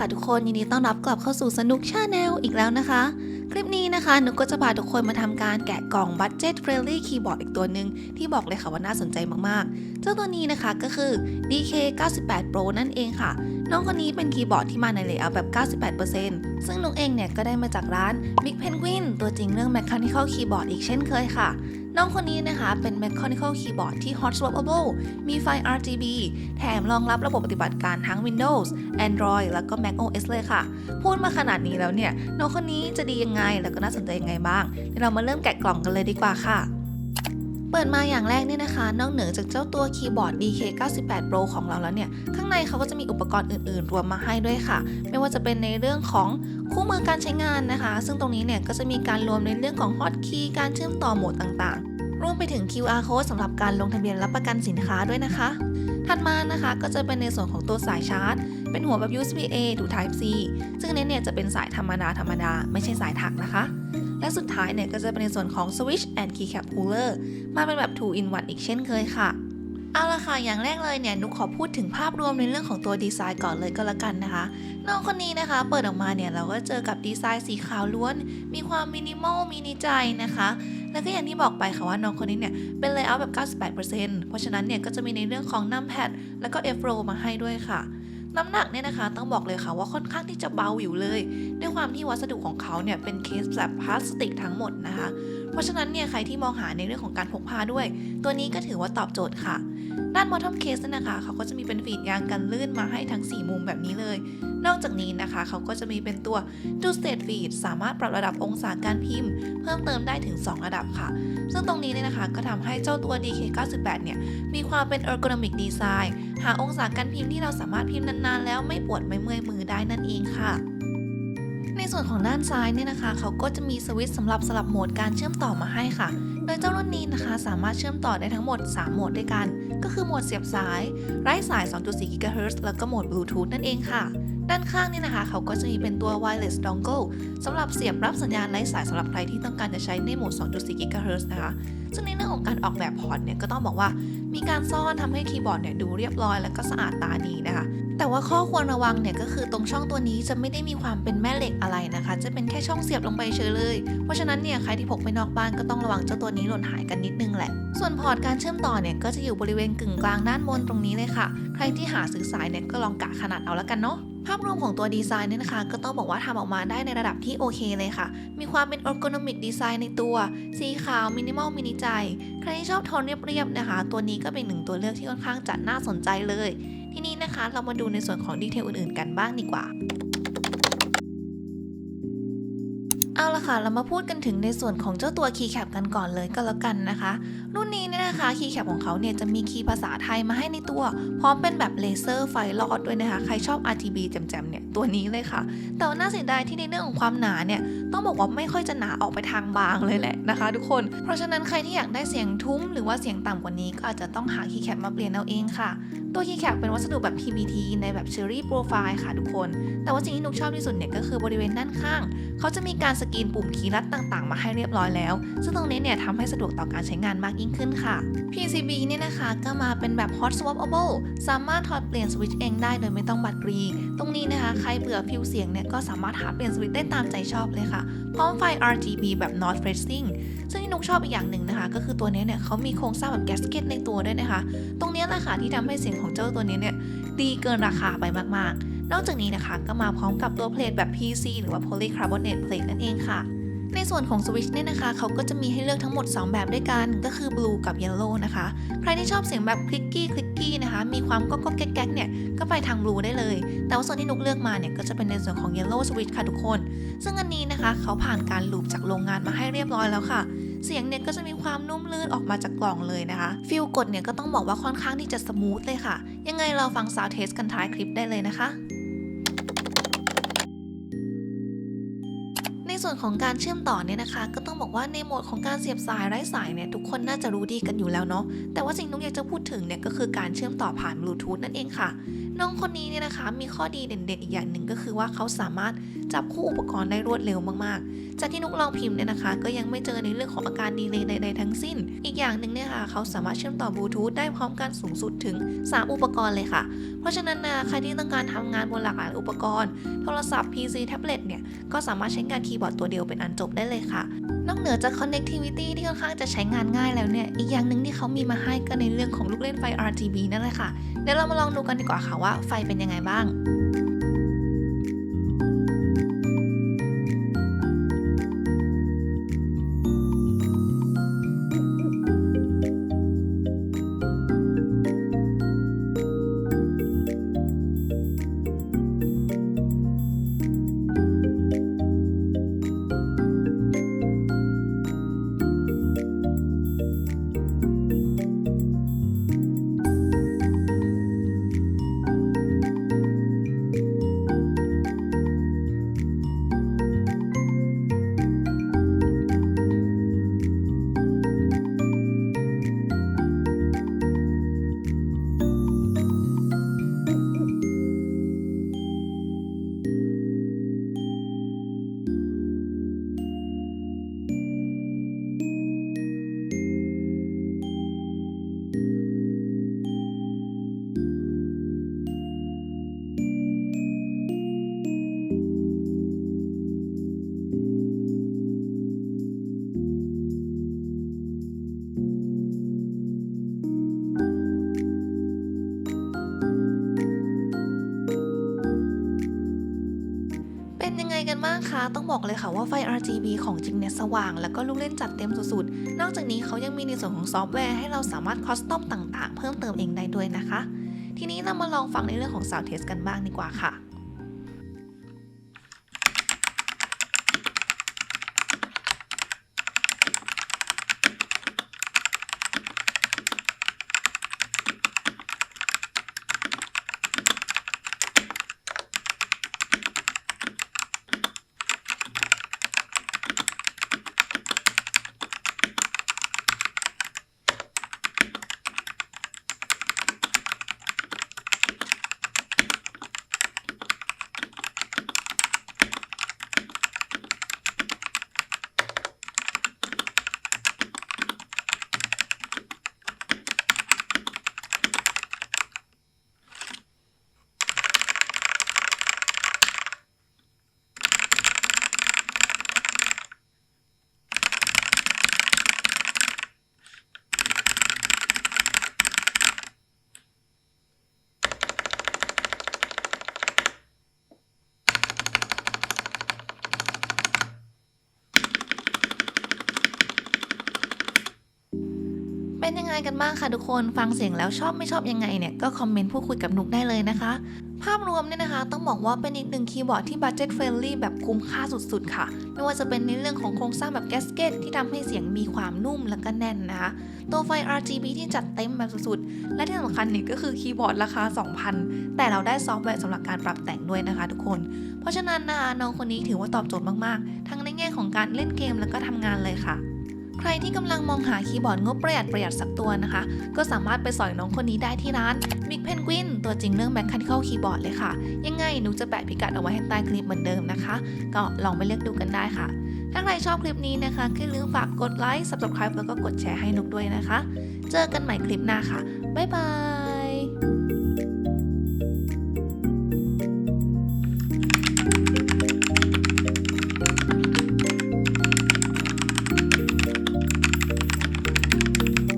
ค่ะทุกคนยินดีต้อนรับกลับเข้าสู่สนุกชาแนลอีกแล้วนะคะ คลิปนี้นะคะหนุกก็จะพาทุกคนมาทำการแกะกล่อง Budget Friendly Keyboard อีกตัวหนึ่งที่บอกเลยค่ะว่าน่าสนใจมากๆ เจ้าตัวนี้นะคะก็คือ DK 98 Pro นั่นเองค่ะ น้องคนนี้เป็นคีย์บอร์ดที่มาในเลเยอร์แบบ 98%ซึ่งนุกเองเนี่ยก็ได้มาจากร้าน Big Penguin ตัวจริงเรื่อง Mechanical Keyboard อีกเช่นเคยค่ะ น้องคนนี้นะคะเป็น Mechanical Keyboard ที่ Hot Swappable มีไฟ RGB แถมรองรับระบบปฏิบัติการทั้ง Windows Android แล้วก็ Mac OS เลยค่ะ พูดมาขนาดนี้แล้วเนี่ย น้องคนนี้จะดียังไงแล้วก็น่าสนใจยังไงบ้างเดี๋ยวเรามาเริ่มแกะกล่องกันเลยดีกว่าค่ะ เปิดมาอย่างแรกเนี่ยนะคะ นอกเหนือจากเจ้าตัวคีย์บอร์ด DK 98 Pro ของเราแล้วเนี่ย ข้างในเขาก็จะมีอุปกรณ์อื่นๆ รวมมาให้ด้วยค่ะ ไม่ว่าจะเป็นในเรื่องของคู่มือการใช้งานนะคะ ซึ่งตรงนี้เนี่ยก็จะมีการรวมในเรื่องของฮอตคีย์การเชื่อมต่อโหมดต่างๆ รวมไปถึง QR code สำหรับการลงทะเบียนรับประกันสินค้าด้วยนะคะ ถัดมานะคะก็จะเป็นในส่วนของตัวสายชาร์จ เป็นหัวแบบ USB A to Type C ซึ่งอันนี้เนี่ยจะเป็นสายธรรมดาธรรมดาไม่ใช่สายถักนะคะ และสุดท้ายเนี่ยก็จะเป็นในส่วนของ Switch and Keycap Cooler มาเป็นแบบ 2 in 1 อีกเช่นเคยค่ะเอาละค่ะ อย่างแรกเลยเนี่ย นุกขอพูดถึงภาพรวมในเรื่องของตัวดีไซน์ก่อนเลยก็แล้วกันนะคะ น้องคนนี้นะคะ เปิดออกมาเนี่ย เราก็เจอกับดีไซน์สีขาวล้วน มีความมินิมอลมินิใจนะคะ แล้วก็อย่างที่บอกไปค่ะว่าน้องคนนี้เนี่ย เป็นเลเยอร์แบบ 98%เพราะฉะนั้นเนี่ย ก็จะมีในเรื่องของน้ำแพดแล้วก็ F row มาให้ด้วยค่ะ น้ำหนักเนี่ยนะคะต้องบอกเลยค่ะว่าค่อนข้างที่จะเบาหวิวเลย ด้วยความที่วัสดุของเขาเนี่ยเป็นเคสแบบพลาสติกทั้งหมดนะคะ เพราะฉะนั้นเนี่ยใครที่มองหาในเรื่องของการพกพาด้วย ตัวนี้ก็ถือว่าตอบโจทย์ค่ะ ด้าน bottom case เนี่ยนะคะเขาก็จะมีเป็นฟีดยางกันลื่นมาให้ทั้ง 4 มุมแบบนี้เลย นอกจากนี้นะคะ เขาก็จะมีเป็นตัว dual state feed สามารถปรับระดับองศาการพิมพ์ เพิ่มเติมได้ถึง 2 ระดับค่ะ ซึ่งตรงนี้เนี่ยนะคะก็ทำให้เจ้าตัว DK98 เนี่ยมีความเป็น ergonomic design หาองศาการพิมพ์ที่เราสามารถพิมพ์นานๆ แล้วไม่ปวดไม่เมื่อยมือได้นั่นเองค่ะในส่วนของด้านซ้ายเนี่ยนะคะ เขาก็จะมีสวิตช์สำหรับสลับโหมดการเชื่อมต่อมาให้ค่ะ ดยเจ้ารุ่นนี้นะคะสามารถเชื่อมต่อได้ทั้งหมด 3 โหมดด้วยกัน ก็คือโหมดเสียบสาย ไร้สาย 2.4 GHz แล้วก็โหมดบลูทูธนั่นเองค่ะ ด้านข้างนี่นะคะ เขาก็จะมีเป็นตัว wireless dongle สำหรับเสียบรับสัญญาณไร้สายสำหรับใครที่ต้องการจะใช้ในโหมด 2.4 GHz นะคะ ซึ่งในเรื่องของการออกแบบพอร์ตเนี่ยก็ต้องบอกว่ามีการซ่อนทำให้คีย์บอร์ดเนี่ยดูเรียบร้อยแล้วก็สะอาดตาดีนะคะ แต่ว่าข้อควรระวังเนี่ยก็คือตรงช่องตัวนี้จะไม่ได้มีความเป็นแม่เหล็กอะไรนะคะ จะเป็นแค่ช่องเสียบลงไปเฉยเลย เพราะฉะนั้นเนี่ยใครที่พกไปนอกบ้านก็ต้องระวังเจ้าตัวนี้หล่นหายกันนิดนึงแหละ ส่วนพอร์ตการเชื่อมต่อเนี่ยก็จะอยู่บริเวณกึ่งกลางด้านบนตรงนี้เลยค่ะ ใครที่หาซื้อสายเนี่ยก็ลองกะขนาดเอาละกันเนาะ ภาพรวมของตัวดีไซน์เนี่ยนะคะ ก็ต้องบอกว่าทำออกมาได้ในระดับที่โอเคเลยค่ะ มีความเป็นออร์แกนอมิกดีไซน์ในตัว สีขาว มินิมอล มินิใจ ใครที่ชอบโทนเรียบๆนะคะ ตัวนี้ก็เป็นหนึ่งตัวเลือกที่ค่อนข้างจะน่าสนใจเลย ทีนี้นะคะเรามาดูในส่วนของดีเทลอื่นๆกันบ้างดีกว่า เอาละค่ะ เรามาพูดกันถึงในส่วนของเจ้าตัวคีย์แคปกันก่อนเลยก็แล้วกันนะคะ รุ่นนี้เนี่ยนะคะคีย์แคปของเขาเนี่ยจะมีคีย์ภาษาไทยมาให้ในตัว พร้อมเป็นแบบเลเซอร์ไฟลอดด้วยนะคะ ใครชอบ RGB แจ่มๆเนี่ยตัวนี้เลยค่ะ แต่ว่าน่าเสียดายที่ในเรื่องของความหนาเนี่ยต้องบอกว่าไม่ค่อยจะหนาออกไปทางบางเลยแหละนะคะ ทุกคน เพราะฉะนั้นใครที่อยากได้เสียงทุ้มหรือว่าเสียงต่ำกว่านี้ก็อาจจะต้องหาคีย์แคปมาเปลี่ยนเอาเองค่ะ ตัวคีย์แคปเป็นวัสดุแบบ PBT ในแบบ Cherry Profile ค่ะทุกคน แต่ว่าสิ่งที่นุกชอบที่สุดเนี่ยก็คือบริเวณด้านข้าง เขาจะมีการสกรีนปุ่มคีย์ลัดต่างๆ มาให้เรียบร้อยแล้ว ซึ่งตรงนี้เนี่ยทำให้สะดวกต่อการใช้งานมากยิ่งขึ้นค่ะ PCB เนี่ยนะคะก็มาเป็นแบบ Hot Swappable สามารถถอดเปลี่ยนสวิตช์เองได้โดยไม่ต้องบัตรรี ตรงนี้นะคะใครเบื่อฟิวเสียงเนี่ยก็สามารถหาเปลี่ยนสวิตได้ตามใจชอบเลยค่ะ พร้อมไฟ RGB แบบ Not Facing ซึ่งที่นุกชอบอีกอย่างหนึ่งนะคะ ก็คือตัวนี้เนี่ยเขามีโครงสร้างแบบแกสเก็ตในตัวด้วยนะคะ ตรงนี้แหละค่ะที่ทำให้เสียงของเจ้าตัวนี้เนี่ยดีเกินราคาไปมากๆ นอกจากนี้นะคะก็มาพร้อมกับตัวเพลทแบบ PC หรือว่า Polycarbonate plate นั่นเองค่ะ ในส่วนของสวิตช์เนี่ยนะคะ เขาก็จะมีให้เลือกทั้งหมด 2 แบบด้วยกัน ก็คือ blue กับ yellow นะคะ ใครที่ชอบเสียงแบบคลิกกี้คลิกกี้นะคะ มีความก๊อกก๊อกแก๊กแก๊กเนี่ย ก็ไปทาง blue ได้เลย แต่ว่าส่วนที่นุกเลือกมาเนี่ย ก็จะเป็นในส่วนของ yellow switch ค่ะทุกคน ซึ่งอันนี้นะคะ เขาผ่านการลูปจากโรงงานมาให้เรียบร้อยแล้วค่ะ เสียงเนี่ยก็จะมีความนุ่มลื่นออกมาจากกล่องเลยนะคะ ฟิลกดเนี่ยก็ต้องบอกว่าค่อนข้างที่จะสมูทเลยค่ะ ยังไงเราฟัง sound test กันท้ายคลิปได้เลยนะคะ วนของการเชื่อมต่อเนี่ยนะคะ ก็ต้องบอกว่าในโหมดของการเสียบสายไร้สายเนี่ยทุกคนน่าจะรู้ดีกันอยู่แล้วเนาะแต่ว่าสิ่งที่นุกอยากจะพูดถึงเนี่ยก็คือการเชื่อมต่อผ่านบลูทูธนั่นเองค่ะ น้องคนนี้เนี่ยนะคะ มีข้อดีเด่นๆ อีกอย่างหนึ่งก็คือว่าเขาสามารถจับคู่อุปกรณ์ได้รวดเร็วมากๆ จากที่นุกลองพิมพ์เนี่ยนะคะ ก็ยังไม่เจอในเรื่องของอาการดีเลย์ใดๆทั้งสิ้น อีกอย่างหนึ่งเนี่ยค่ะเขาสามารถเชื่อมต่อบลูทูธได้พร้อมกันสูงสุดถึง 3 อุปกรณ์เลยค่ะ เพราะฉะนั้นนะใครที่ต้องการทำงานบนหลากหลายอุปกรณ์ โทรศัพท์ PC แท็บเล็ตเนี่ยก็สามารถใช้งานคีย์บอร์ดตัวเดียวเป็นอันจบได้เลยค่ะ นอกเหนือจาก connectivity ที่ค่อนข้างจะใช้งานง่ายแล้วเนี่ย อีกอย่างหนึ่งที่เขามีมาให้ก็ในเรื่องของลูกเล่นไฟ RGB นั่นแหละค่ะ เดี๋ยวเรามาลองดูกันดีกว่าค่ะว่าไฟเป็นยังไงบ้าง บ้างคะต้องบอกเลยค่ะว่าไฟ RGB ของจริงเนี่ยสว่าง แล้วก็ลูกเล่นจัดเต็มสุดๆ นอกจากนี้เขายังมีในส่วนของซอฟต์แวร์ให้เราสามารถคอสตอมต่างๆ เพิ่มเติมเองได้ด้วยนะคะ ทีนี้เรามาลองฟังในเรื่องของ Sound Test กันบ้างดีกว่าค่ะ เป็นยังไงกันบ้างคะทุกคนฟังเสียงแล้วชอบไม่ชอบยังไงเนี่ยก็คอมเมนต์พูดคุยกับนุกได้เลยนะคะ ภาพรวมเนี่ยนะคะ ต้องบอกว่าเป็นอีกหนึ่งคีย์บอร์ดที่บัตเจ็ตเฟรนลี่แบบคุ้มค่าสุดๆ ค่ะ ไม่ว่าจะเป็นในเรื่องของโครงสร้างแบบแกสเกตที่ทำให้เสียงมีความนุ่มและก็แน่นนะคะ ตัวไฟ RGB ที่จัดเต็มแบบสุดๆ และที่สำคัญนี่ก็คือคีย์บอร์ดราคา 2,000 แต่เราได้ซอฟต์แวร์สำหรับการปรับแต่งด้วยนะคะทุกคน เพราะฉะนั้นนะคะน้องคนนี้ถือว่าตอบโจทย์มากๆ ทั้งในแง่ของการเล่นเกมแล้วก็ทำงานเลยค่ะ ใครที่กำลังมองหาคีย์บอร์ดงบประหยัดประหยัดสักตัวนะคะ ก็สามารถไปสอยน้องคนนี้ได้ที่ร้าน Big Penguin ตัวจริงเรื่อง Mechanical Keyboard เลยค่ะ ยังไงหนูจะแปะพิกัดเอาไว้ให้ใต้คลิปเหมือนเดิมนะคะ ก็ลองไปเลือกดูกันได้ค่ะ ถ้าใครชอบคลิปนี้นะคะก็อย่าลืมฝากกดไลค์ Subscribe แล้วก็กดแชร์ให้นุกด้วยนะคะ เจอกันใหม่คลิปหน้าค่ะบ๊ายบาย